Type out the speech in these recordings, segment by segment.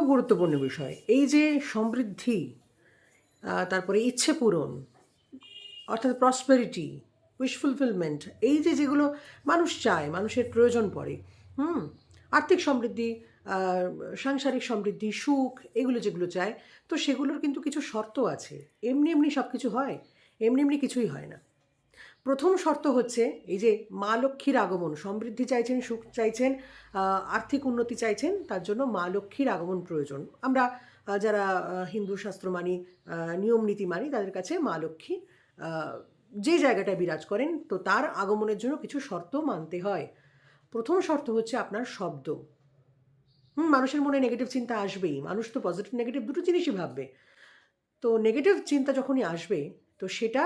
খুব গুরুত্বপূর্ণ বিষয়, এই যে সমৃদ্ধি তারপরে ইচ্ছে পূরণ, অর্থাৎ প্রসপেরিটি উইশ ফুলফিলমেন্ট এই যে যেগুলো মানুষ চায়, মানুষের প্রয়োজন পড়ে, হুম, আর্থিক সমৃদ্ধি সাংসারিক সমৃদ্ধি, সুখ, এগুলো যেগুলো চায়, তো সেগুলোর কিন্তু কিছু শর্ত আছে। এমনি এমনি সব কিছু হয়, এমনি এমনি কিছুই হয় না। প্রথম শর্ত হচ্ছে এই যে মা লক্ষ্মীর আগমন, সমৃদ্ধি চাইছেন, সুখ চাইছেন আর্থিক উন্নতি চাইছেন, তার জন্য মা লক্ষ্মীর আগমন প্রয়োজন। আমরা যারা হিন্দু শাস্ত্র মানি নিয়ম নীতি মানি, তাদের কাছে মা লক্ষ্মী যে জায়গাটায় বিরাজ করেন, তো তার আগমনের জন্য কিছু শর্ত মানতে হয়। প্রথম শর্ত হচ্ছে আপনার শব্দ। হুম, মানুষের মনে নেগেটিভ চিন্তা আসবেই। মানুষ তো পজিটিভ নেগেটিভ দুটো জিনিসই ভাববে। তো নেগেটিভ চিন্তা যখনই আসবে, তো সেটা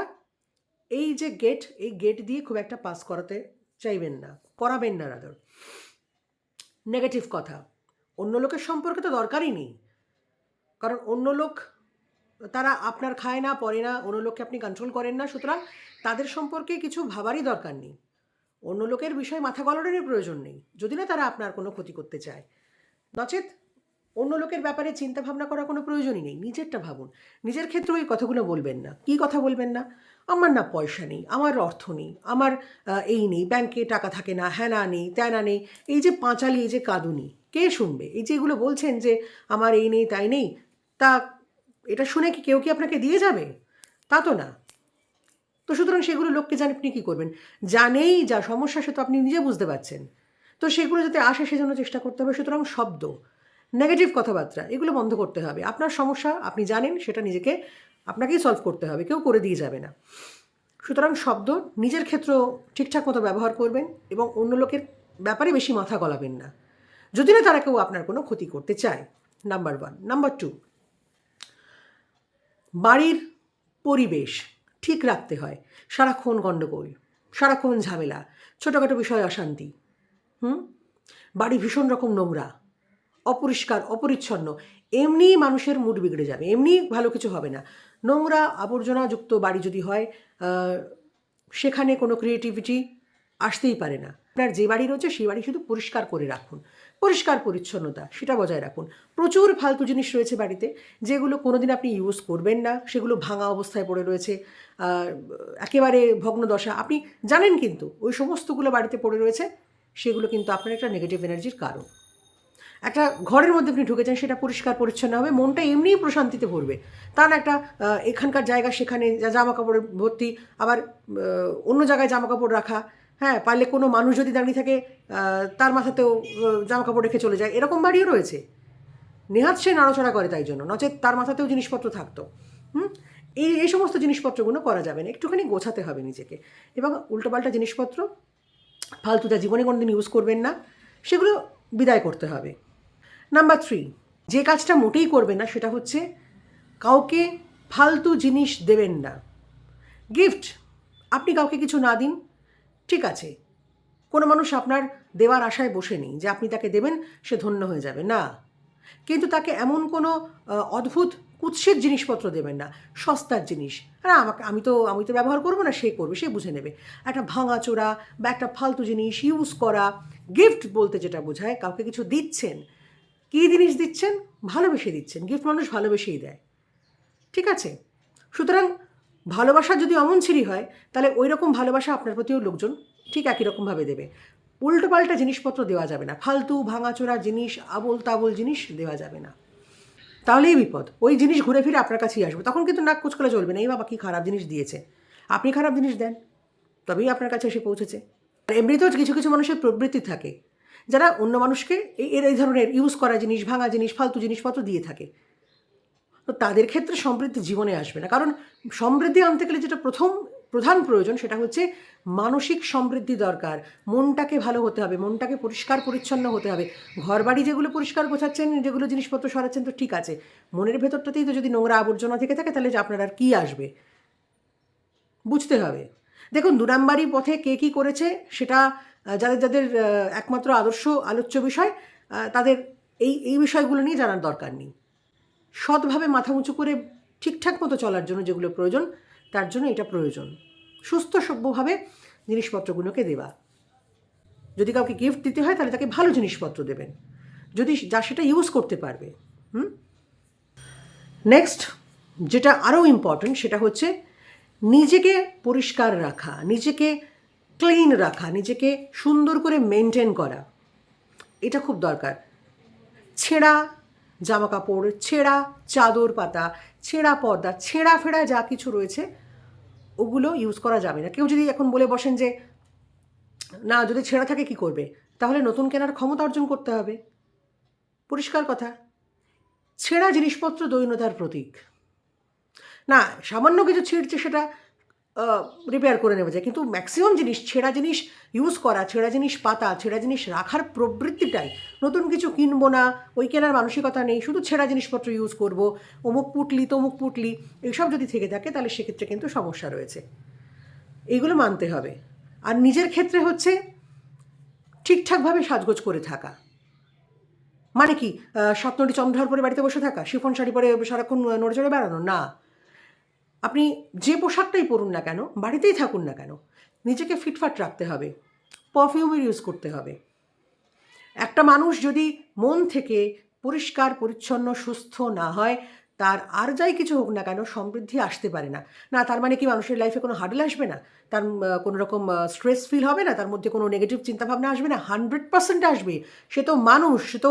এই যে গেট এই গেট দিয়ে খুব একটা পাস করাতে চাইবেন না, করাবেন না রাদার নেগেটিভ কথা। অন্য লোকের সম্পর্কে তো দরকারই নেই। কারণ অন্য লোক, তারা আপনার খায় না, পরে না, অন্য লোককে আপনি কন্ট্রোল করেন না, সুতরাং তাদের সম্পর্কে কিছু ভাবারই দরকার নেই। অন্য লোকের বিষয়ে মাথা গলানোরই প্রয়োজন নেই। যদি না তারা আপনার কোনো ক্ষতি করতে চায়। নচেত অন্য লোকের ব্যাপারে চিন্তা ভাবনা করার কোনো প্রয়োজনই নেই, নিজেরটা ভাবুন। নিজের ক্ষেত্রেও এই কথাগুলো বলবেন না। কি কথা বলবেন না? আমার না পয়সা নেই, আমার অর্থ নেই, আমার এই নেই, ব্যাংকে টাকা থাকে না হ্যানা নেই ত্যানা নেই, এই যে পাঁচালি, এই যে কাঁদুনি, কে শুনবে? এই যে এগুলো বলছেন যে আমার এই নেই, তাই নেই, তা এটা শুনে কি কেউ কি আপনাকে দিয়ে যাবে? তা তো না। তো সুতরাং সেগুলো লোককে জানে, আপনি কী করবেন? জানেই যা সমস্যা, সে তো আপনি নিজে বুঝতে পারছেন। তো সেগুলো যাতে আসে, সেজন্য চেষ্টা করতে হবে, সুতরাং শব্দ। নেগেটিভ কথাবার্তা, এগুলো বন্ধ করতে হবে। আপনার সমস্যা, আপনি জানেন, সেটা নিজেকে, আপনাকেই সলভ করতে হবে, কেউ করে দিয়ে যাবে না। সুতরাং শব্দ নিজের ক্ষেত্র ঠিকঠাক মতো ব্যবহার করবেন এবং অন্য লোকের ব্যাপারে বেশি মাথা গলাবেন না। যদি না তারা কেউ আপনার কোনো ক্ষতি করতে চায়। নাম্বার ওয়ান নাম্বার টু বাড়ির পরিবেশ ঠিক রাখতে হয়। সারাক্ষণ গণ্ডগোল সারাক্ষণ ঝামেলা, ছোটোখাটো বিষয় অশান্তি। হুম? বাড়ি ভীষণ রকম নোংরা। অপরিষ্কার, অপরিচ্ছন্ন এমনি মানুষের মুড বিগড়ে যাবে এমনি ভালো কিছু হবে না। নোংরা আবর্জনাযুক্ত বাড়ি যদি হয় সেখানে কোনো ক্রিয়েটিভিটি আসতেই পারে না। আপনার যে বাড়ি রয়েছে, সেই বাড়ি শুধু পরিষ্কার করে রাখুন। পরিষ্কার, পরিচ্ছন্নতা, সেটা বজায় রাখুন। প্রচুর ফালতু জিনিস রয়েছে বাড়িতে, যেগুলো কোনোদিন আপনি ইউজ করবেন না, সেগুলো ভাঙা অবস্থায় পড়ে রয়েছে। একেবারে ভগ্নদশা, আপনি জানেন কিন্তু, ওই সমস্তগুলো বাড়িতে পড়ে রয়েছে, সেগুলো কিন্তু আপনার একটা নেগেটিভ এনার্জির কারণ। একটা ঘরের মধ্যে আপনি ঢুকেছেন, সেটা পরিষ্কার, পরিচ্ছন্ন হবে, মনটা এমনিই প্রশান্তিতে ভরবে। না একটা এখানকার জায়গা, সেখানে যা জামা কাপড়ের ভর্তি, আবার অন্য জায়গায় জামা কাপড় রাখা হ্যাঁ পারলে কোনো মানুষ যদি দাঁড়িয়ে থাকে তার মাথাতেও জামা কাপড় রেখে চলে যায়, এরকম বাড়িও রয়েছে। নেহাত সে নাড়াচড়া করে তাই জন্য, নচেত তার মাথাতেও জিনিসপত্র থাকতো। হুম? এই এই সমস্ত জিনিসপত্রগুলো করা যাবে না, একটুখানি গোছাতে হবে নিজেকে। এবং উল্টোপাল্টা জিনিসপত্র ফালতুটা জীবনে কোনোদিন ইউজ করবেন না, সেগুলো বিদায় করতে হবে। নাম্বার থ্রি যে কাজটা মোটেই করবে না, সেটা হচ্ছে কাউকে ফালতু জিনিস দেবেন না। গিফট আপনি কাউকে কিছু না দিন, ঠিক আছে। কোনো মানুষ আপনার দেওয়ার আশায় বসে নেই যে আপনি তাকে দেবেন, সে ধন্য হয়ে যাবে। না। কিন্তু তাকে এমন কোনো অদ্ভুত, কুৎসিত জিনিসপত্র দেবেন না। সস্তার জিনিস। হ্যাঁ আমাকে, আমি তো আমি তো ব্যবহার করব না, সে করবে, সে বুঝে নেবে। একটা ভাঙাচোরা বা একটা ফালতু জিনিস ইউজ করা গিফট বলতে যেটা বোঝায়, কাউকে কিছু দিচ্ছেন কী জিনিস দিচ্ছেন? ভালোবেসে দিচ্ছেন। গিফট মানুষ ভালোবেসেই দেয়। ঠিক আছে? সুতরাং ভালোবাসা যদি অমন ছিরি হয়, তাহলে ওই রকম ভালোবাসা আপনার প্রতিও লোকজন ঠিক একই রকমভাবে দেবে। উল্টোপাল্টা জিনিসপত্র দেওয়া যাবে না। ফালতু, ভাঙাচোরা জিনিস আবোল তাবোল জিনিস দেওয়া যাবে না। তাহলেই বিপদ। ওই জিনিস ঘুরে ফিরে আপনার কাছেই আসবে। তখন কিন্তু নাক কুচকলে চলবে না, এই বাবা কি খারাপ জিনিস দিয়েছে? আপনি খারাপ জিনিস দেন, তবেই আপনার কাছে এসে পৌঁছেছে। এমনিতেও কিছু কিছু মানুষের প্রবৃত্তি থাকে। যারা অন্য মানুষকে এই এর এই ধরনের ইউজ করা জিনিস, ভাঙা জিনিস, ফালতু জিনিসপত্র দিয়ে থাকে। তো তাদের ক্ষেত্রে সমৃদ্ধি জীবনে আসবে না। কারণ সমৃদ্ধি আনতে গেলে যেটা প্রথম, প্রধান প্রয়োজন সেটা হচ্ছে মানসিক সমৃদ্ধি দরকার। মনটাকে ভালো হতে হবে, মনটাকে পরিষ্কার পরিচ্ছন্ন হতে হবে। ঘর বাড়ি যেগুলো পরিষ্কার গোছাচ্ছেন, যেগুলো জিনিসপত্র সরাচ্ছেন, তো ঠিক আছে। মনের ভেতরটাতেই তো যদি নোংরা আবর্জনা থেকে থাকে, তাহলে যে আপনার আর কী আসবে? বুঝতে হবে। দেখুন দু নাম্বারি পথে কে কী করেছে, সেটা যাদের যাদের একমাত্র আদর্শ আলোচ্য বিষয় তাদের এই এই বিষয়গুলো নিয়ে জানার দরকার নেই। সৎভাবে মাথা উঁচু করে ঠিকঠাক মতো চলার জন্য যেগুলো প্রয়োজন, তার জন্য এটা প্রয়োজন। সুস্থ, সভ্যভাবে জিনিসপত্রগুলোকে দেওয়া। যদি কাউকে গিফট দিতে হয়, তাহলে তাকে ভালো জিনিসপত্র দেবেন। যদি যা সেটা ইউজ করতে পারবে, হুম? নেক্সট যেটা আরও ইম্পর্ট্যান্ট সেটা হচ্ছে নিজেকে পরিষ্কার রাখা, নিজেকে ক্লিন রাখা, নিজেকে সুন্দর করে মেনটেন করা, এটা খুব দরকার। ছেঁড়া জামা কাপড় ছেঁড়া চাদর পাতা, ছেঁড়া পর্দা, ছেঁড়া ফেড়া যা কিছু রয়েছে, ওগুলো ইউজ করা যাবে না। কেউ যদি এখন বলে বসেন যে, না, যদি ছেঁড়া থাকে কি করবে? তাহলে নতুন কেনার ক্ষমতা অর্জন করতে হবে। পরিষ্কার কথা। ছেঁড়া জিনিসপত্র দৈন্যতার প্রতীক। না, সামান্য কিছু ছিঁড়ছে সেটা রিপেয়ার করে নেওয়া যায় কিন্তু ম্যাক্সিমাম জিনিস, ছেঁড়া জিনিস ইউজ করা, ছেঁড়া জিনিস পাতা, ছেঁড়া জিনিস রাখার প্রবৃত্তিটাই। নতুন কিছু কিনবো না, ওই কেনার মানসিকতা নেই, শুধু ছেঁড়া জিনিসপত্র ইউজ করব, অমুক পুটলি, তমুক পুটলি, এইসব যদি থেকে থাকে, তাহলে সেক্ষেত্রে কিন্তু সমস্যা রয়েছে। এইগুলো মানতে হবে। আর নিজের ক্ষেত্রে হচ্ছে ঠিকঠাকভাবে সাজগোজ করে থাকা। মানে কি স্বপ্নটি চন্দ্রার পরে বাড়িতে বসে থাকা, শিফন শাড়ি পরে সারাক্ষণ নড়ে চড়ে বেড়ানো? না। আপনি যে পোশাকটাই পরুন না কেন, বাড়িতেই থাকুন না কেন, নিজেকে ফিটফাট রাখতে হবে পারফিউমের ইউজ করতে হবে। একটা মানুষ যদি মন থেকে পরিষ্কার, পরিচ্ছন্ন, সুস্থ না হয়, তার আর যাই কিছু হোক না কেন, সমৃদ্ধি আসতে পারে না। না, তার মানে কি মানুষের লাইফে কোনো হার্ডেল আসবে না? তার কোনো রকম স্ট্রেস ফিল হবে না? তার মধ্যে কোনো নেগেটিভ চিন্তাভাবনা আসবে না? হান্ড্রেড পার্সেন্ট আসবে। সে তো মানুষ, সে তো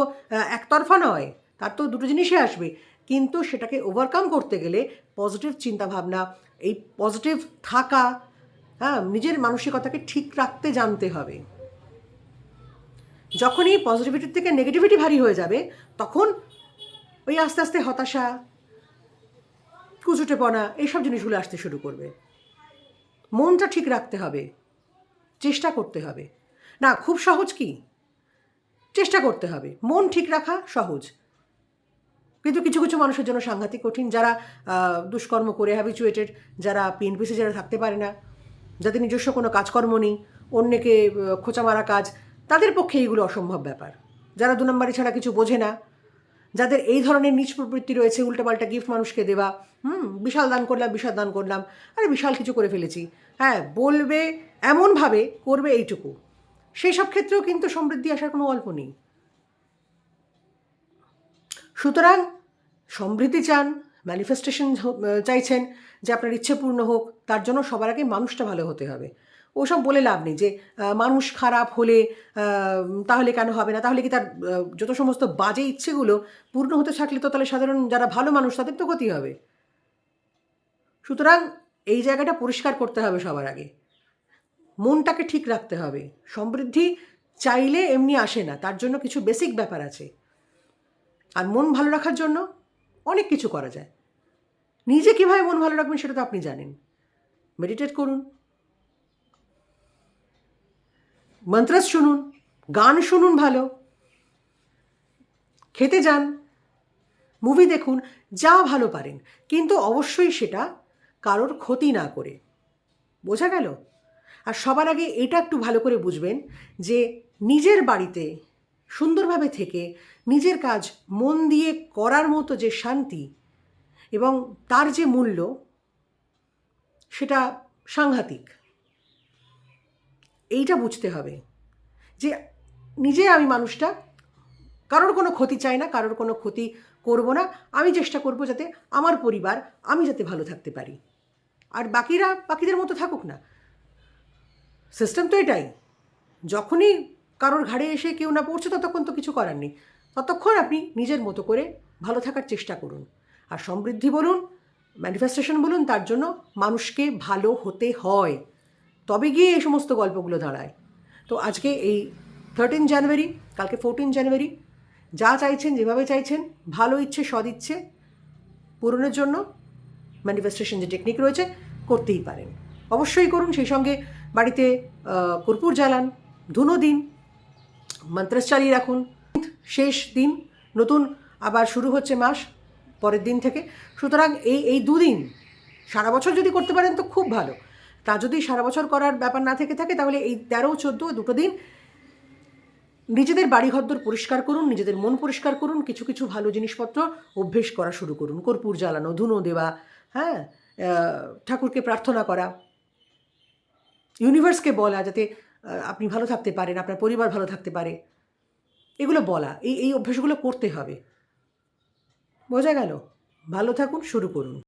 একতরফা নয়। তার তো দুটো জিনিসই আসবে। কিন্তু সেটাকে ওভারকাম করতে গেলে পজিটিভ চিন্তাভাবনা, এই পজিটিভ থাকা হ্যাঁ নিজের মানসিকতাকে ঠিক রাখতে জানতে হবে। যখনই পজিটিভিটির থেকে নেগেটিভিটি ভারী হয়ে যাবে, তখন ওই আস্তে আস্তে হতাশা, কুচুটেপনা, এইসব জিনিসগুলো আসতে শুরু করবে। মনটা ঠিক রাখতে হবে, চেষ্টা করতে হবে। না, খুব সহজ কি? চেষ্টা করতে হবে। মন ঠিক রাখা সহজ। কিন্তু কিছু কিছু মানুষের জন্য সাংঘাতিক কঠিন যারা দুষ্কর্ম করে হ্যাবিচুয়েটেড যারা পিএনপিসি যারা থাকতে পারে না, যাদের নিজস্ব কোনো কাজকর্ম নেই, অন্যকে খোঁচা মারা কাজ, তাদের পক্ষে এইগুলো অসম্ভব ব্যাপার। যারা দু নম্বরই ছাড়া কিছু বোঝে না, যাদের এই ধরনের নিজ প্রবৃত্তি রয়েছে, উল্টোপাল্টা গিফট মানুষকে দেওয়া, হুম, বিশাল দান করলাম, বিশাল দান করলাম, আরে বিশাল কিছু করে ফেলেছি। হ্যাঁ বলবে, এমনভাবে করবে এইটুকু। সেই সব ক্ষেত্রেও কিন্তু সমৃদ্ধি আসার কোনো গল্প নেই। সুতরাং সমৃদ্ধি চান ম্যানিফেস্টেশন চাইছেন যে আপনার ইচ্ছে পূর্ণ হোক, তার জন্য সবার আগে মানুষটা ভালো হতে হবে। ওসব বলে লাভ নেই যে মানুষ খারাপ হলে তাহলে কেন হবে না? তাহলে কি তার যত সমস্ত বাজে ইচ্ছেগুলো পূর্ণ হতে থাকলে তো তাহলে সাধারণ যারা ভালো মানুষ তাদের তো ক্ষতি হবে। সুতরাং এই জায়গাটা পরিষ্কার করতে হবে সবার আগে। মনটাকে ঠিক রাখতে হবে। সমৃদ্ধি চাইলে এমনি আসে না, তার জন্য কিছু বেসিক ব্যাপার আছে। আর মন ভালো রাখার জন্য অনেক কিছু করা যায়। নিজে কীভাবে মন ভালো রাখবেন সেটা তো আপনি জানেন। মেডিটেট করুন। মন্ত্রাস শুনুন, গান শুনুন ভালো। খেতে যান মুভি দেখুন, যা ভালো পারেন। কিন্তু অবশ্যই সেটা কারোর ক্ষতি না করে। বোঝা গেল? আর সবার আগে এটা একটু ভালো করে বুঝবেন যে নিজের বাড়িতে সুন্দরভাবে থেকে নিজের কাজ মন দিয়ে করার মতো যে শান্তি এবং তার যে মূল্য, সেটা সাংঘাতিক। এইটা বুঝতে হবে যে নিজে আমি মানুষটা, কারোর কোনো ক্ষতি চাই না, কারোর কোনো ক্ষতি করব না। আমি চেষ্টা করব যাতে আমার পরিবার, আমি যাতে ভালো থাকতে পারি। আর বাকিরা, বাকিদের মতো থাকুক না। সিস্টেম তো এটাই। যখনই কারোর ঘাড়ে এসে কেউ না পড়ছে, ততক্ষণ তো কিছু করার নেই। ততক্ষণ আপনি নিজের মতো করে ভালো থাকার চেষ্টা করুন। আর সমৃদ্ধি বলুন ম্যানিফেস্টেশন বলুন, তার জন্য মানুষকে ভালো হতে হয়। তবে গিয়ে এই সমস্ত গল্পগুলো দাঁড়ায়। তো আজকে এই থার্টিন জানুয়ারি কালকে ফোরটিন জানুয়ারি যা চাইছেন, যেভাবে চাইছেন, ভালো ইচ্ছে সদ ইচ্ছে, পূরণের জন্য ম্যানিফেস্টেশন যে টেকনিক রয়েছে, করতেই পারেন। অবশ্যই করুন, সেই সঙ্গে বাড়িতে কর্পূর জ্বালান, ধুনো দিন মন্ত্রাস চালিয়ে রাখুন। শেষ দিন, নতুন আবার শুরু হচ্ছে মাস, পরের দিন থেকে। সুতরাং এই এই দুদিন, সারা বছর যদি করতে পারেন তো খুব ভালো। তা যদি সারা বছর করার ব্যাপার না থেকে থাকে, তাহলে এই তেরো, চোদ্দ দুটো দিন নিজেদের বাড়িঘরদর পরিষ্কার করুন, নিজেদের মন পরিষ্কার করুন, কিছু কিছু ভালো জিনিসপত্র অভ্যেস করা শুরু করুন। কর্পূর জ্বালানো, ধুনো দেওয়া হ্যাঁ ঠাকুরকে প্রার্থনা করা। ইউনিভার্সকে বলা যাতে আপনি ভালো থাকতে পারেন, আপনার পরিবার ভালো থাকতে পারে। এগুলো বলা, এই এই অভ্যাসগুলো করতে হবে। বোঝা গেল? ভালো থাকুন, শুরু করুন।